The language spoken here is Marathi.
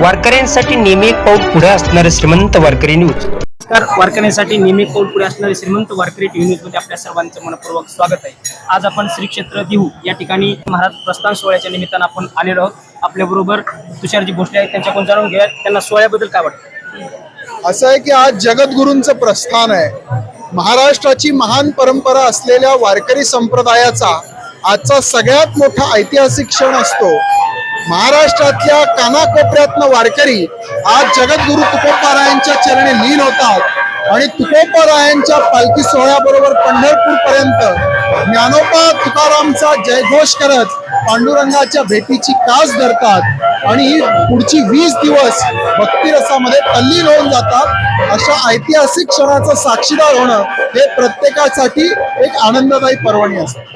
वारकऱ्यांसाठी नेहमी एक पाऊल पुढे असणारे श्रीमंत वारकरी न्यूज. नमस्कार. वारकऱ्यांसाठी नेहमी कौल पुढे असणारे श्रीमंत वारकरी टीव्ही न्यूजमध्ये आपल्या सर्वांचं मनपूर्वक स्वागत आहे. आज आपण श्री क्षेत्र देहू या ठिकाणी महाराज प्रस्थान सोहळ्याच्या निमित्तानं आपण आलेलो आहोत. आपल्या बरोबर तुषारजी भोसले आहेत. त्यांच्याकडून जाणून घेऊया त्यांना सोहळ्याबद्दल काय वाटतं? असं आहे की आज जगद्गुरूंचं प्रस्थान आहे. महाराष्ट्राची महान परंपरा असलेल्या वारकरी संप्रदायाचा आजचा सगळ्यात मोठा ऐतिहासिक क्षण असतो. महाराष्ट्रातल्या कानाकोपऱ्यातनं वारकरी आज जगद्गुरु तुकोबारायांच्या चरणी लीन होतात. आणि तुकोबारायांच्या पालखी सोहळ्याबरोबर पंढरपूर पर्यंत ज्ञानोबा तुकारामचा जयघोष करत पांडुरंगाच्या भेटीची कास धरतात. आणि पुढची वीस दिवस भक्तिरसामध्ये तल्लीन होऊन जातात. अशा ऐतिहासिक क्षणाचं साक्षीदार होणं हे प्रत्येकासाठी एक आनंददायी पर्वणी असते.